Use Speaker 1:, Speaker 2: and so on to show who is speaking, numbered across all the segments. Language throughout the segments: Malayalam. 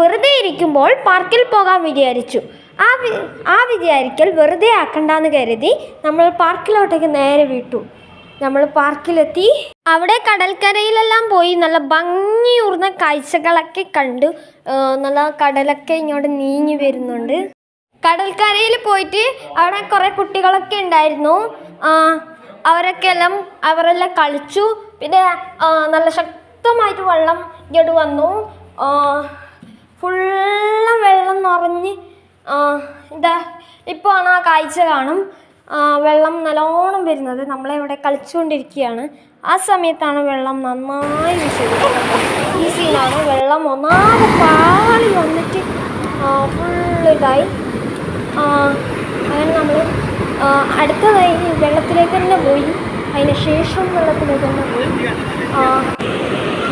Speaker 1: വെറുതെ ഇരിക്കുമ്പോൾ പാർക്കിൽ പോകാൻ വിചാരിച്ചു. ആ ആ വിചാരിക്കൽ വെറുതെ ആക്കണ്ടെന്ന് കരുതി നമ്മൾ പാർക്കിലോട്ടേക്ക് നേരെ വിട്ടു. നമ്മൾ പാർക്കിലെത്തി അവിടെ കടൽക്കരയിലെല്ലാം പോയി നല്ല ഭംഗിയൂർന്ന കാഴ്ചകളൊക്കെ കണ്ടു. നല്ല കടലൊക്കെ ഇങ്ങോട്ട് നീങ്ങി വരുന്നുണ്ട്. കടൽക്കരയിൽ പോയിട്ട് അവിടെ കുറേ കുട്ടികളൊക്കെ ഉണ്ടായിരുന്നു. അവരൊക്കെ എല്ലാം അവരെല്ലാം കളിച്ചു. പിന്നെ നല്ല ശക്തമായിട്ട് വെള്ളം ഇങ്ങോട്ട് വന്നു. ഫുള്ളും വെള്ളം നിറഞ്ഞ് ഇതാ ഇപ്പോൾ ആണ് ആ കാഴ്ച കാണും. വെള്ളം നല്ലോണം വരുന്നത്. നമ്മളിവിടെ കളിച്ചുകൊണ്ടിരിക്കുകയാണ്. ആ സമയത്താണ് വെള്ളം നന്നായി വീശുന്നത്. ഈ സീനാണ് വെള്ളം ഒന്നാമത് പാളി വന്നിട്ട് ഫുള്ള് ഇതായി. ആ, അങ്ങനെ നമ്മൾ അടുത്തതായി വെള്ളത്തിലേക്ക് തന്നെ പോയി. അതിന് ശേഷം വെള്ളത്തിലേക്ക് തന്നെ പോയി.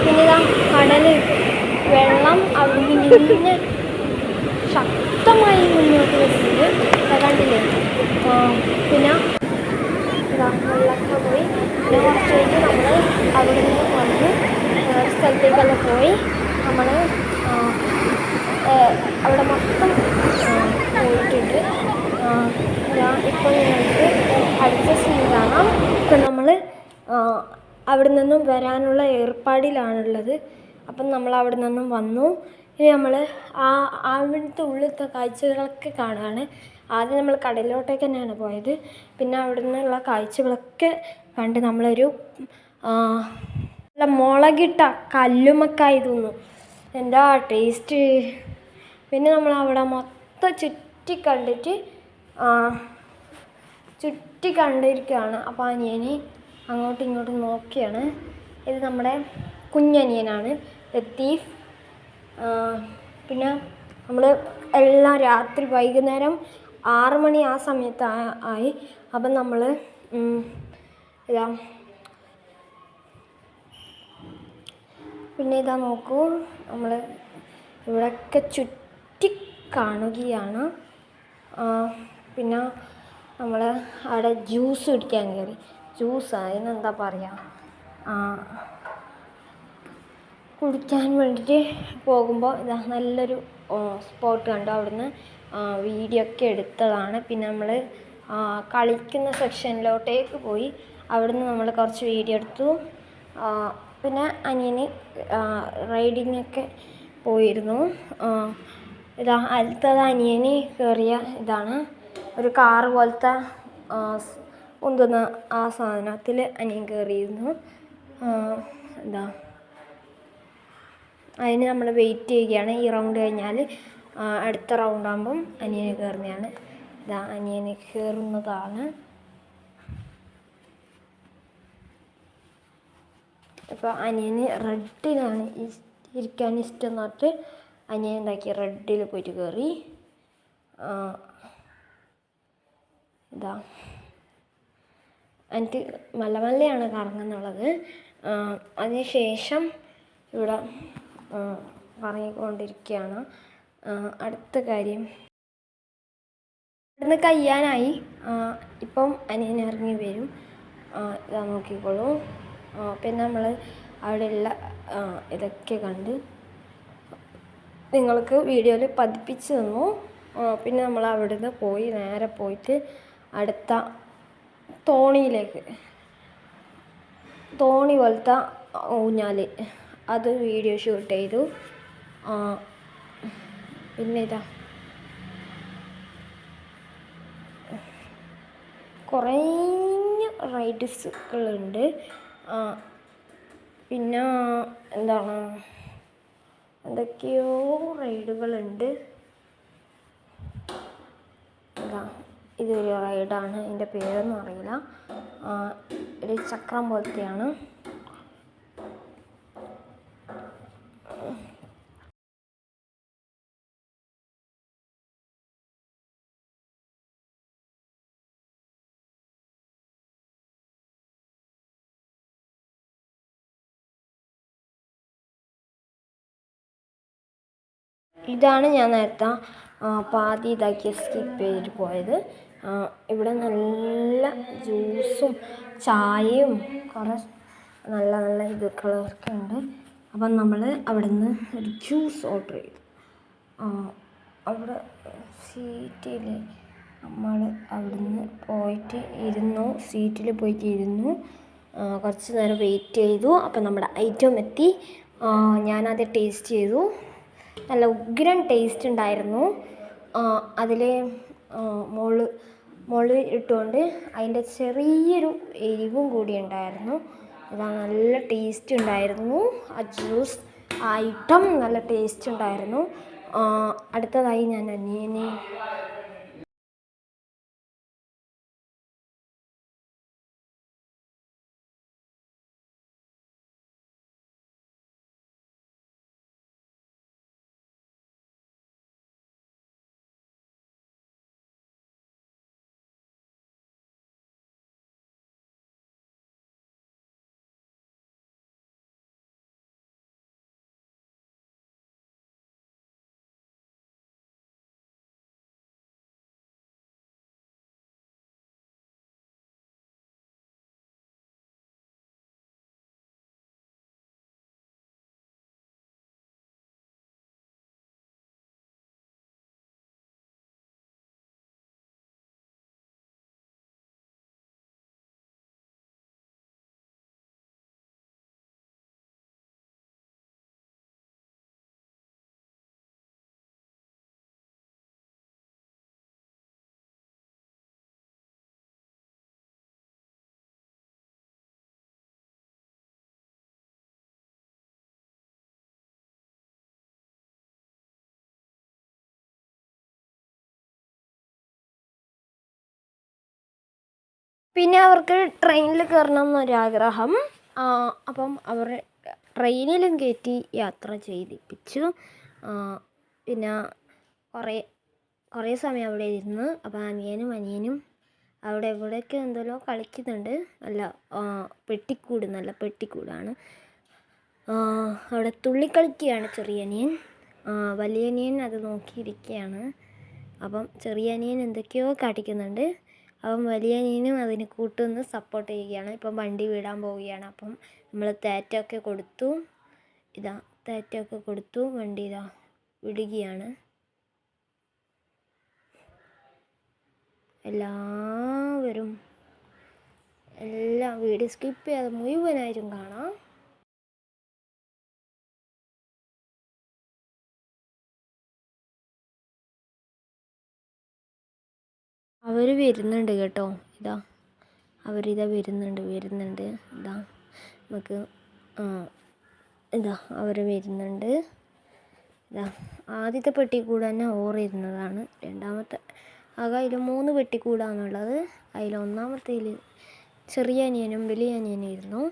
Speaker 1: പിന്നെ ഇതാ കടൽ വെള്ളം അവിടെ നിന്ന് ശക്തമായി മുന്നോട്ട് വരുന്നത് കണ്ടില്ലേ? പിന്നെ വെള്ളമൊക്കെ പോയി. പിന്നെ കുറച്ച് കഴിഞ്ഞ് നമ്മൾ അവിടെ നിന്ന് വന്ന് സ്ഥലത്തേക്കെല്ലാം പോയി നമ്മൾ അവിടെ മൊത്തം പോയിട്ടുണ്ട്. ഇപ്പം നിങ്ങൾക്ക് അടുത്ത സീൻ കാണാം. ഇപ്പം നമ്മൾ അവിടെ നിന്നും വരാനുള്ള ഏർപ്പാടിലാണുള്ളത്. അപ്പം നമ്മൾ അവിടെ നിന്നും വന്നു. ഇനി നമ്മൾ ആ അവിടുത്തെ ഉള്ളിലത്തെ കാഴ്ചകളൊക്കെ കാണുകയാണ് ആദ്യം നമ്മൾ കടലിലോട്ടേക്ക് തന്നെയാണ് പോയത്. പിന്നെ അവിടെ നിന്നുള്ള കാഴ്ചകളൊക്കെ കണ്ട് നമ്മളൊരു മുളകിട്ട കല്ലുമക്കായി തിന്നു. എന്താ ടേസ്റ്റ്? പിന്നെ നമ്മൾ അവിടെ മൊത്തം ചുറ്റി കണ്ടിട്ട് ചുറ്റി കണ്ടിരിക്കുകയാണ്. അപ്പോൾ അനിയന് അങ്ങോട്ടും ഇങ്ങോട്ടും നോക്കിയാണ്. ഇത് നമ്മുടെ കുഞ്ഞനിയനാണ് ലത്തീഫ് പിന്നെ നമ്മൾ എല്ലാം രാത്രി വൈകുന്നേരം ആറ് മണി ആ സമയത്ത് ആയി. അപ്പം നമ്മൾ ഇതാ. പിന്നെ ഇതാ നോക്കൂ നമ്മൾ ഇവിടെയൊക്കെ ചുറ്റി കാണുകയാണ്. പിന്നെ നമ്മൾ അവിടെ ജ്യൂസ് കുടിക്കാൻ കയറി. ജ്യൂസ് അതിനെന്താ പറയുക കുടിക്കാൻ വേണ്ടിയിട്ട് പോകുമ്പോൾ ഇതാ നല്ലൊരു സ്പോട്ട് കണ്ടു. അവിടുന്ന് വീഡിയോ ഒക്കെ എടുത്തതാണ്. പിന്നെ നമ്മൾ കളിക്കുന്ന സെക്ഷനിലോട്ടേക്ക് പോയി. അവിടുന്ന് നമ്മൾ കുറച്ച് വീഡിയോ എടുത്തു. പിന്നെ അനിയന് റൈഡിങ്ങൊക്കെ പോയിരുന്നു. ഇതാ അടുത്തത് അനിയന് കയറിയ ഇതാണ്. ഒരു കാർ പോലത്തെ ഉന്തുന്ന ആ സാധനത്തിൽ അനിയൻ കയറിയിരുന്നു. എന്താ അതിന് നമ്മൾ വെയിറ്റ് ചെയ്യുകയാണ്. ഈ റൗണ്ട് കഴിഞ്ഞാൽ അടുത്ത റൗണ്ട് ആകുമ്പം അനിയന് കയറുന്നതാണ് ഇതാ അനിയന് കയറുന്നതാണ് അപ്പോൾ അനിയന് റെഡിലാണ്. ഇരിക്കാൻ ഇഷ്ടം എന്ന് പറഞ്ഞിട്ട് അനിയൻ ഉണ്ടാക്കി റെഡിൽ പോയിട്ട് കയറി ഇതാ. എനിക്ക് മെല്ലെ മെല്ലെയാണ് കറങ്ങുന്നുള്ളത്. അതിന് ശേഷം ഇവിടെ ആ, അടുത്ത കാര്യം. ഇവിടുന്ന് കയ്യാനായി. ഇപ്പം അനിയൻ ഇറങ്ങി വരും. ഇതാ നോക്കിക്കോളൂ. പിന്നെ നമ്മൾ അവിടെയുള്ള ഇതൊക്കെ കണ്ട് നിങ്ങൾക്ക് വീഡിയോയിൽ പതിപ്പിച്ച് തന്നു. പിന്നെ നമ്മൾ അവിടുന്ന് പോയി നേരെ പോയിട്ട് അടുത്ത തോണിയിലേക്ക് തോണി പോലത്തെ ഊഞ്ഞാൽ അത് വീഡിയോ ഷൂട്ട് ചെയ്തു. പിന്നെ ഇതാ കുറേ റൈഡ്സുകളുണ്ട് പിന്നെ എന്താണ്? എന്തൊക്കെയോ റൈഡുകളുണ്ട് ഇതാ ഇതൊരു റൈഡാണ് ഇതിന്റെ പേരൊന്നും അറിയില്ല. ഒരു ചക്രം പോലത്തെയാണ്. ഇതാണ് ഞാൻ നേരത്തെ പാതി ഇതാക്കി സ്കിപ്പ് ചെയ്തിട്ട് പോയത്. ഇവിടെ നല്ല ജ്യൂസും ചായയും കുറേ നല്ല നല്ല ഇതൊക്കെ ഉണ്ട്. അപ്പം നമ്മൾ അവിടെ നിന്ന് ഒരു ജ്യൂസ് ഓർഡർ ചെയ്തു. അവിടെ സീറ്റിൽ നമ്മൾ അവിടുന്ന് പോയിട്ട് ഇരുന്നു സീറ്റിൽ പോയിട്ട് ഇരുന്നു. കുറച്ച് നേരം വെയിറ്റ് ചെയ്തു. അപ്പം നമ്മുടെ ഐറ്റം എത്തി. ഞാനത് ടേസ്റ്റ് ചെയ്തു. നല്ല ഉഗ്രൻ ടേസ്റ്റ് ഉണ്ടായിരുന്നു. അതിൽ മുൾ മുൾ ഇട്ടുകൊണ്ട് അതിന്റെ ചെറിയൊരു എരിവും കൂടി ഉണ്ടായിരുന്നു. അതാ നല്ല ടേസ്റ്റ് ഉണ്ടായിരുന്നു. ആ ജ്യൂസ് ആ ഐറ്റം നല്ല ടേസ്റ്റ് ഉണ്ടായിരുന്നു. അടുത്തതായി ഞാൻ അനിയനെ പിന്നെ അവർക്ക് ട്രെയിനിൽ കയറണം എന്നൊരാഗ്രഹം അപ്പം അവർ ട്രെയിനിലും കയറ്റി യാത്ര ചെയ്യിപ്പിച്ചു പിന്നെ കുറേ കുറേ സമയം അവിടെ ഇരുന്ന് അപ്പം അനിയനും അനിയനും അവിടെ എവിടെയൊക്കെ എന്തെല്ലോ കളിക്കുന്നുണ്ട്. നല്ല പെട്ടിക്കൂട് നല്ല പെട്ടിക്കൂടാണ്. അവിടെ തുള്ളിക്കളിക്കുകയാണ് ചെറിയ അനിയൻ. വലിയനിയൻ അത് നോക്കിയിരിക്കുകയാണ്. അപ്പം ചെറിയ അനിയൻ എന്തൊക്കെയോ കാട്ടിക്കുന്നുണ്ട്. അപ്പം വലിയ അനിയനും അതിന് കൂട്ടുനിന്ന് സപ്പോർട്ട് ചെയ്യുകയാണ്. ഇപ്പം വണ്ടി വിടാൻ പോവുകയാണ്. അപ്പം നമ്മൾ തേറ്റമൊക്കെ കൊടുത്തു. ഇതാ തേറ്റമൊക്കെ കൊടുത്തു. വണ്ടി ഇതാ വിടുകയാണ്. എല്ലാവരും എല്ലാം വീഡിയോ സ്കിപ്പ് ചെയ്യാതെ മുഴുവനായിട്ടും കാണാം. അവർ വരുന്നുണ്ട് കേട്ടോ. ഇതാ. അവരിതാ വരുന്നുണ്ട് വരുന്നുണ്ട്. ഇതാ. നമുക്ക് ഇതാ അവർ വരുന്നുണ്ട്. ഇതാ. ആദ്യത്തെ പെട്ടി കൂടെ തന്നെ ഓറിയിരുന്നതാണ് രണ്ടാമത്തെ ആകെ അതിൽ മൂന്ന് പെട്ടി കൂടാന്നുള്ളത് അതിൽ ഒന്നാമത്തേൽ ചെറിയ അനിയനും വലിയ അനിയനും ഇരുന്നു.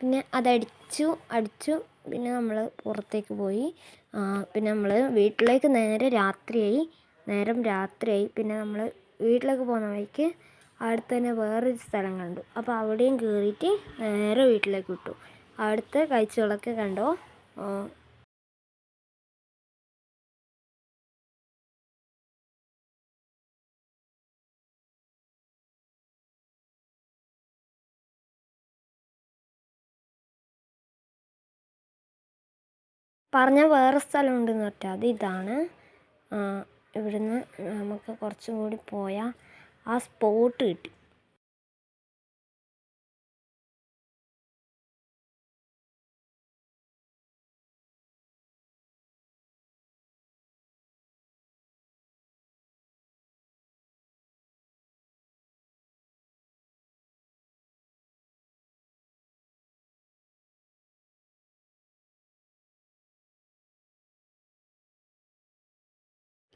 Speaker 1: പിന്നെ അതടിച്ചു അടിച്ചു പിന്നെ നമ്മൾ പുറത്തേക്ക് പോയി. പിന്നെ നമ്മൾ വീട്ടിലേക്ക് നേരെ രാത്രിയായി. നേരം രാത്രിയായി. പിന്നെ നമ്മൾ വീട്ടിലേക്ക് പോകുന്ന വഴിക്ക് അവിടെ തന്നെ വേറൊരു സ്ഥലം കണ്ടു അപ്പോൾ അവിടെയും കയറിയിട്ട് നേരെ വീട്ടിലേക്ക് വിട്ടു. അവിടുത്തെ കാഴ്ചകളൊക്കെ കണ്ടോ? പറഞ്ഞ വേറെ സ്ഥലമുണ്ടെന്ന് പറഞ്ഞാൽ അത് ഇതാണ് ഇവിടുന്ന് നമുക്ക് കുറച്ചും കൂടി പോയാൽ ആ സ്പോട്ട് കിട്ടി.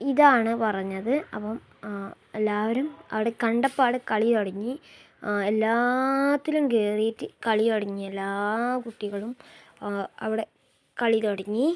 Speaker 1: ഇതാണ് പറഞ്ഞത്. അപ്പം എല്ലാവരും അവിടെ കണ്ടപ്പാട് കളി തുടങ്ങി. എല്ലാത്തിലും കയറിയിട്ട് കളി തുടങ്ങി. എല്ലാ കുട്ടികളും അവിടെ കളി തുടങ്ങി.